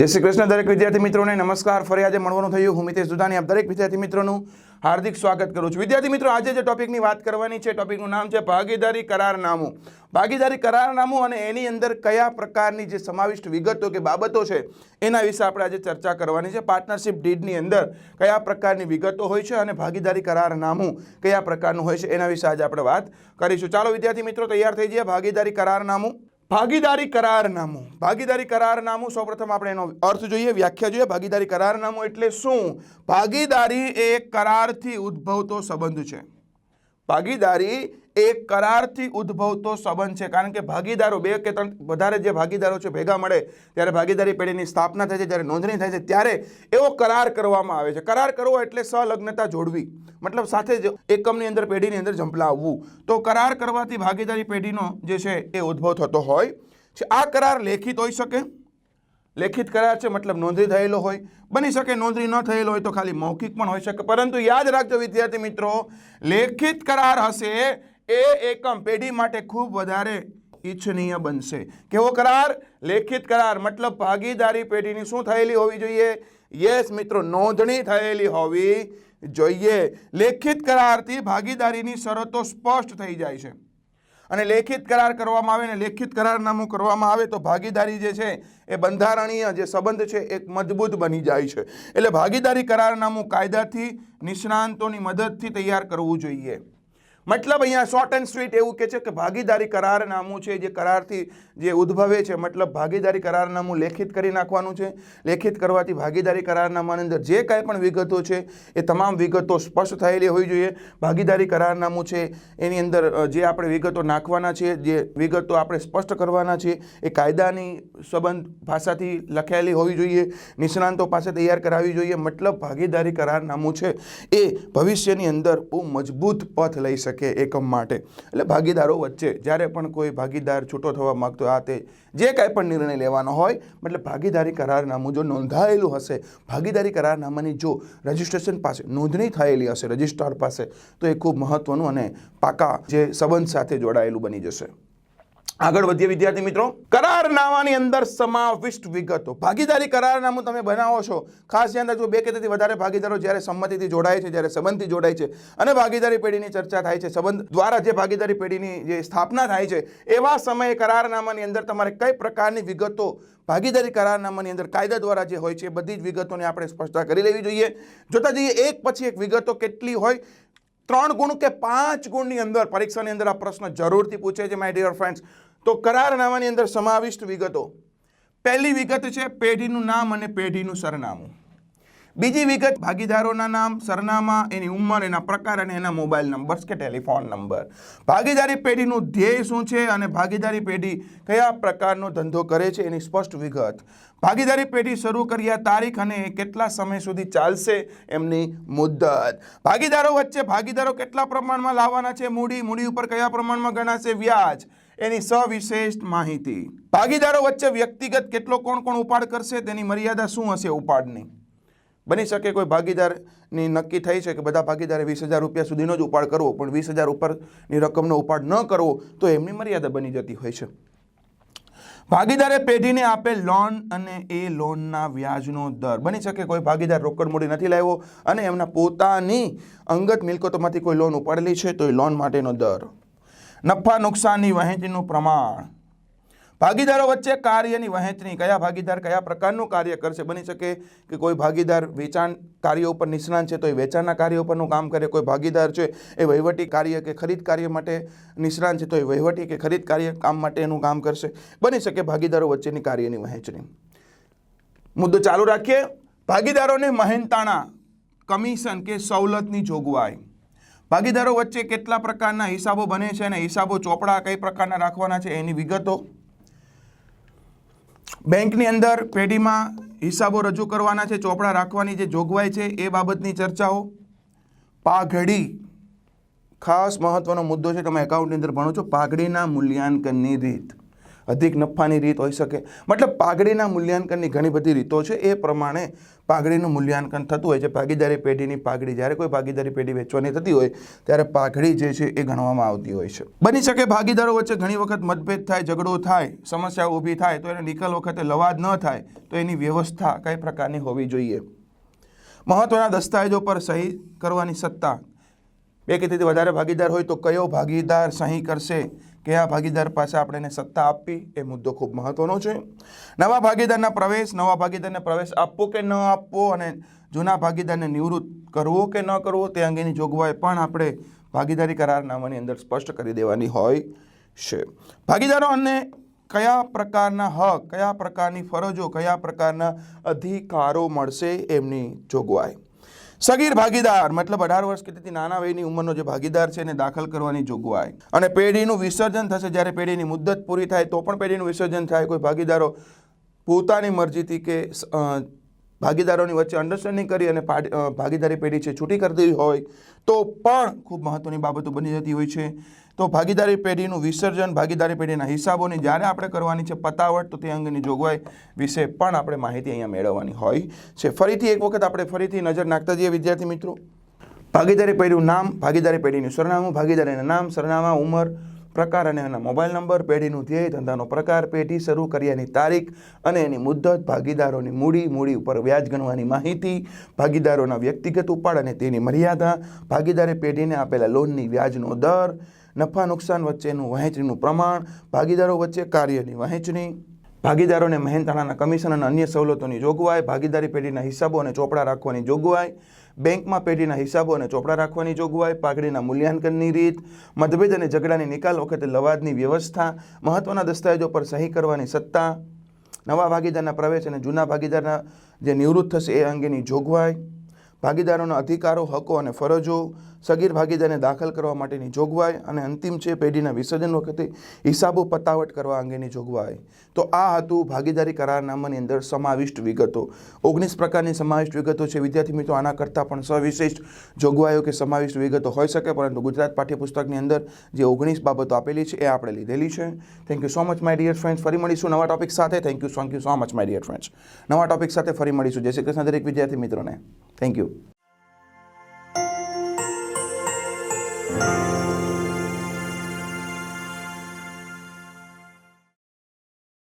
જય શ્રી કૃષ્ણ દરેક વિદ્યાર્થી મિત્રોને. નમસ્કાર. ફરી આજે મળવાનું થયું હું મિતેશ દુધાની આપ દરેક વિદ્યાર્થી મિત્રોનું હાર્દિક સ્વાગત કરું છું. વિદ્યાર્થી મિત્રો, આજે જે ટોપિકની વાત કરવાની છે, ટોપિકનું નામ છે ભાગીદારી કરારનામું. ભાગીદારી કરારનામું અને એની અંદર કયા પ્રકારની જે સમાવિષ્ટ વિગતો કે બાબતો છે, એના વિશે આપણે આજે ચર્ચા કરવાની છે. પાર્ટનરશિપ ડીડની અંદર કયા પ્રકારની વિગતો હોય છે અને ભાગીદારી કરારનામું કયા પ્રકારનું હોય છે, એના વિશે આજે આપણે વાત કરીશું. ચાલો વિદ્યાર્થી મિત્રો, તૈયાર થઈ જઈએ ભાગીદારી કરારનામું. ભાગીદારી કરારનામું. ભાગીદારી કરારનામું સૌપ્રથમ આપણે એનો અર્થ જોઈએ, વ્યાખ્યા જોઈએ. ભાગીદારી કરારનામું એટલે શું? ભાગીદારી એ કરારથી ઉદ્ભવતો સંબંધ છે. ભાગીદારી એ કરારથી ઉદ્ભવતો સંબંધ છે. કારણ કે ભાગીદારો બે કે ત્રણ, વધારે જે ભાગીદારો છે ભેગા મળે, ત્યારે ભાગીદારી પેઢીની સ્થાપના થાય છે, જ્યારે નોંધણી થાય છે, ત્યારે એવો કરાર કરવામાં આવે છે. કરાર કરવો એટલે સલગ્નતા જોડવી. મતલબ સાથે જ એકમની અંદર, પેઢીની અંદર ઝંપલાવવું. તો કરાર કરવાથી ભાગીદારી પેઢીનો જે છે એ ઉદ્ભવ થતો હોય છે. આ કરાર લેખિત હોઈ શકે લેખિત કરાર છે, મતલબ નોંધણી થયેલો હોય. બની શકે નોંધણી ન થયેલો હોય તો ખાલી મૌખિક પણ હોઈ શકે. પરંતુ યાદ રાખજો વિદ્યાર્થી મિત્રો, લેખિત કરાર હશે એ એકમ પેઢી માટે ખૂબ વધારે ઈચ્છનીય બનશે. કેવો કરાર? લેખિત કરાર, મતલબ ભાગીદારી પેઢીની શું થયેલી હોવી જોઈએ? યસ મિત્રો, નોંધણી થયેલી હોવી જોઈએ. લેખિત કરારથી ભાગીદારીની શરતો સ્પષ્ટ થઈ જાય છે. અને લેખિત કરાર કરવામાં આવે ને લેખિત કરારનામું કરવામાં આવે તો ભાગીદારી જે છે એ બંધારણીય જે સંબંધ છે એક મજબૂત બની જાય છે. એટલે ભાગીદારી કરારનામું કાયદાથી નિષ્ણાંતોની મદદથી તૈયાર કરવું જોઈએ. મતલબ અહીંયા શોર્ટ એન્ડ સ્વીટ એવું કે છે કે ભાગીદારી કરારનામું છે, જે કરારથી જે ઉદ્ભવે છે, મતલબ ભાગીદારી કરારનામું લેખિત કરી નાખવાનું છે. લેખિત કરવાથી ભાગીદારી કરારનામાની અંદર જે કાંઈ પણ વિગતો છે, એ તમામ વિગતો સ્પષ્ટ થયેલી હોવી જોઈએ. ભાગીદારી કરારનામું છે, એની અંદર જે આપણે વિગતો નાખવાના છે, જે વિગતો આપણે સ્પષ્ટ કરવાના છે, એ કાયદાની સંબંધ ભાષાથી લખાયેલી હોવી જોઈએ. નિષ્ણાંતો પાસે તૈયાર કરાવવી જોઈએ. મતલબ ભાગીદારી કરારનામું છે. એ ભવિષ્યની અંદર બહુ મજબૂત પથ લઈ શકે એકમ માટે. એટલે ભાગીદારો વચ્ચે જ્યારે પણ કોઈ ભાગીદાર છૂટો થવા માગતો આ તે જે કાંઈ પણ નિર્ણય લેવાનો હોય, મતલબ ભાગીદારી કરારનામું જો નોંધાયેલું હશે, ભાગીદારી કરારનામાની જો રજિસ્ટ્રેશન પાસે નોંધણી થયેલી હશે, રજિસ્ટ્રાર પાસે, તો એ ખૂબ મહત્વનું અને પાકા જે સંબંધ સાથે જોડાયેલું બની જશે. આગળ વધીએ વિદ્યાર્થી મિત્રો. કરારનામાની અંદર સમાવિષ્ટ વિગતો. ભાગીદારી કરારનામું તમે બનાવો છો. ખાસ ધ્યાન રાખજો, બે કે તેથી વધારે ભાગીદારો જ્યારે સંમતિથી જોડાય છે, જ્યારે સંબંધથી જોડાય છે. અને ભાગીદારી પેઢીની ચર્ચા થાય છે, સંબંધ દ્વારા જે ભાગીદારી પેઢીની જે સ્થાપના થાય છે, એવા સમયે કરારનામાની અંદર તમારે કઈ પ્રકારની વિગતો, ભાગીદારી કરારનામાની અંદર કાયદા દ્વારા જે હોય છે, એ બધી જ વિગતોને આપણે સ્પષ્ટતા કરી લેવી જોઈએ. જોતા જઈએ, એક પછી એક વિગતો કેટલી હોય? ત્રણ ગુણ કે પાંચ ગુણની અંદર, પરીક્ષાની અંદર આ પ્રશ્ન જરૂરથી પૂછે છે માય ડિયર ફ્રેન્ડ્સ તો કરારનામાની અંદર સમાવિષ્ટ વિગતો. પહેલી વિગત છે પેઢીનું નામ અને પેઢીનું સરનામું. બીજી વિગત ભાગીદારોના નામ, સરનામા, એની ઉંમર, એના પ્રકાર અને એના મોબાઈલ નંબર્સ કે ટેલિફોન નંબર. ભાગીદારી પેઢીનું ધ્યેય શું છે અને ભાગીદારી પેઢી કયા પ્રકારનો ધંધો કરે છે એની સ્પષ્ટ વિગત. ભાગીદારી પેઢી શરૂ કર્યા તારીખ અને કેટલા સમય સુધી ચાલશે એમની મુદ્દત. ભાગીદારો વચ્ચે ભાગીદારો કેટલા પ્રમાણમાં લાવવાના છે? મૂડી મૂડી ઉપર કયા પ્રમાણમાં ગણાશે? વ્યાજ. એની સવિશેષ માહિતી. ભાગીદારો વચ્ચે વ્યક્તિગત કેટલો કોણ કોણ ઉપાડ કરશે તેની મર્યાદા શું હશે ઉપાડની? બની શકે કોઈ ભાગીદારની નક્કી થઈ છે કે બધા ભાગીદારે વીસ હજાર રૂપિયા સુધીનો જ ઉપાડ કરવો, પણ વીસ હજાર ઉપરની રકમનો ઉપાડ ન કરવો, તો એમની મર્યાદા બની જતી હોય છે. ભાગીદારે પેઢીને આપેલ લોન અને એ લોનના વ્યાજનો દર. બની શકે કોઈ ભાગીદાર રોકડ મૂડી નથી લાવ્યો અને એમના પોતાની અંગત મિલકતોમાંથી કોઈ લોન ઉપાડેલી છે તો એ લોન માટેનો દર. નફા નુકસાનની વહેંચણીનું પ્રમાણ. ભાગીદારો વચ્ચે કાર્યની વહેંચણી. કયા ભાગીદાર કયા પ્રકારનું કાર્ય કરશે? બની શકે કે કોઈ ભાગીદાર વેચાણ કાર્યો ઉપર નિષ્ણાંત છે તો એ વેચાણના કાર્ય ઉપરનું કામ કરે. કોઈ ભાગીદાર છે એ વહીવટી કાર્ય કે ખરીદ કાર્ય માટે નિષ્ણાંત છે તો એ વહીવટી કે ખરીદ કાર્ય કામ માટે એનું કામ કરશે. બની શકે ભાગીદારો વચ્ચેની કાર્યની વહેંચણી. મુદ્દો ચાલુ રાખીએ. ભાગીદારોને મહેનતાણા, કમિશન કે સવલતની જોગવાઈ. ભાગીદારો વચ્ચે કેટલા પ્રકારના હિસાબો બને છે અને હિસાબો ચોપડા કઈ પ્રકારના રાખવાના છે એની વિગતો? બેંકની અંદર પેઢીમાં હિસાબો રજૂ કરવાના છે, ચોપડા રાખવાની જે જોગવાઈ છે એ બાબતની ચર્ચાઓ. પાઘડી, ખાસ મહત્વનો મુદ્દો છે, તમે એકાઉન્ટની અંદર ભણો છો, પાઘડીના મૂલ્યાંકનની રીત. અધિક નફાની રીત હોઈ શકે. મતલબ પાઘડીના મૂલ્યાંકનની ઘણી બધી રીતો છે. એ પ્રમાણે પાઘડીનું મૂલ્યાંકન થતું હોય છે. ભાગીદારી પેઢીની પાઘડી જ્યારે કોઈ ભાગીદારી પેઢી વેચવાની થતી હોય, ત્યારે પાઘડી જે છે એ ગણવામાં આવતી હોય છે. બની શકે ભાગીદારો વચ્ચે ઘણી વખત મતભેદ થાય, ઝઘડો થાય, સમસ્યાઓ ઊભી થાય, તો એને નિકાલ વખતે લવાદ ન થાય, તો એની વ્યવસ્થા કઈ પ્રકારની હોવી જોઈએ? મહત્વના દસ્તાવેજો પર સહી કરવાની સત્તા બે કે તેથી વધારે ભાગીદાર હોય તો કયો ભાગીદાર સહી કરશે? કયા ભાગીદાર પાસે આપણે એને સત્તા આપવી? એ મુદ્દો ખૂબ મહત્વનો છે. નવા ભાગીદારના પ્રવેશ, નવા ભાગીદારને પ્રવેશ આપવો કે ન આપવો અને જૂના ભાગીદારને નિવૃત્ત કરવો કે ન કરવો તે અંગેની જોગવાઈ પણ આપણે ભાગીદારી કરારનામાની અંદર સ્પષ્ટ કરી દેવાની હોય છે. ભાગીદારો અને કયા પ્રકારના હક, કયા પ્રકારની ફરજો, કયા પ્રકારના અધિકારો મળશે એમની જોગવાઈ. સગીર ભાગીદાર, મતલબ અઢાર વર્ષ કે તેથી નાના વયની ઉંમરનો જે ભાગીદાર છે એને દાખલ કરવાની જોગવાઈ. અને પેઢીનું વિસર્જન થશે જ્યારે પેઢીની મુદ્દત પૂરી થાય, તો પણ પેઢીનું વિસર્જન થાય. કોઈ ભાગીદારો પોતાની મરજીથી કે ભાગીદારોની વચ્ચે અન્ડરસ્ટેન્ડિંગ કરી અને ભાગીદારી પેઢી છે છૂટી કરતી હોય, તો પણ ખૂબ મહત્ત્વની બાબતો બની જતી હોય છે. તો ભાગીદારી પેઢીનું વિસર્જન, ભાગીદારી પેઢીના હિસાબોની જ્યારે આપણે કરવાની છે પતાવટ, તો તે અંગેની જોગવાઈ વિશે પણ આપણે માહિતી અહીંયા મેળવવાની હોય છે. ફરીથી એક વખત આપણે ફરીથી નજર નાખતા જઈએ, વિદ્યાર્થી મિત્રો. ભાગીદારી પેઢીનું નામ, ભાગીદારી પેઢીનું સરનામું, ભાગીદારીના નામ, સરનામા, ઉંમર પ્રકાર અને એના મોબાઈલ નંબર, પેઢીનું ધ્યેય, ધંધાનો પ્રકાર, પેઢી શરૂ કર્યાની તારીખ અને એની મુદ્દત ભાગીદારોની મૂડી મૂડી ઉપર વ્યાજ ગણવાની માહિતી, ભાગીદારોના વ્યક્તિગત ઉપાડ અને તેની મર્યાદા, ભાગીદારે પેઢીને આપેલા લોનની વ્યાજનો દર, નફા નુકસાન વચ્ચેનું વહેંચણીનું પ્રમાણ, ભાગીદારો વચ્ચે કાર્યની વહેંચણી ભાગીદારોને મહેનતાણાના કમિશન અને અન્ય સવલતોની જોગવાઈ, ભાગીદારી પેઢીના હિસાબો અને ચોપડા રાખવાની જોગવાઈ, બેંકમાં પેઢીના હિસાબો અને ચોપડા રાખવાની જોગવાઈ, પાઘડીના મૂલ્યાંકનની રીત, મતભેદ અને ઝઘડાની નિકાલ વખતે લવાદની વ્યવસ્થા, મહત્વના દસ્તાવેજો પર સહી કરવાની સત્તા, નવા ભાગીદારના પ્રવેશ અને જૂના ભાગીદારના જે નિવૃત્ત થશે એ અંગેની જોગવાઈ ભાગીદારોના અધિકારો, હકો અને ફરજો સગીર ભાગીદારને દાખલ કરવા માટેની જોગવાઈ અને અંતિમ છે પેઢીના વિસર્જન વખતે હિસાબો પતાવટ કરવા અંગેની જોગવાઈ. તો આ હતું ભાગીદારી કરારનામાની અંદર સમાવિષ્ટ વિગતો. ઓગણીસ પ્રકારની સમાવિષ્ટ વિગતો છે. વિદ્યાર્થી મિત્રો, આના કરતાં પણ સવિશિષ્ટ જોગવાઈઓ કે સમાવિષ્ટ વિગતો હોઈ શકે, પરંતુ ગુજરાત પાઠ્યપુસ્તકની અંદર જે ઓગણીસ બાબતો આપેલી છે એ આપણે લીધેલી છે. Thank you so much my dear friends ફરી મળીશું નવા ટોપિક સાથે. Thank you thank you so much my dear friends નવા ટોપિક સાથે ફરી મળીશું. જય શ્રી કૃષ્ણ, દરેક વિદ્યાર્થી મિત્રોને. Thank you.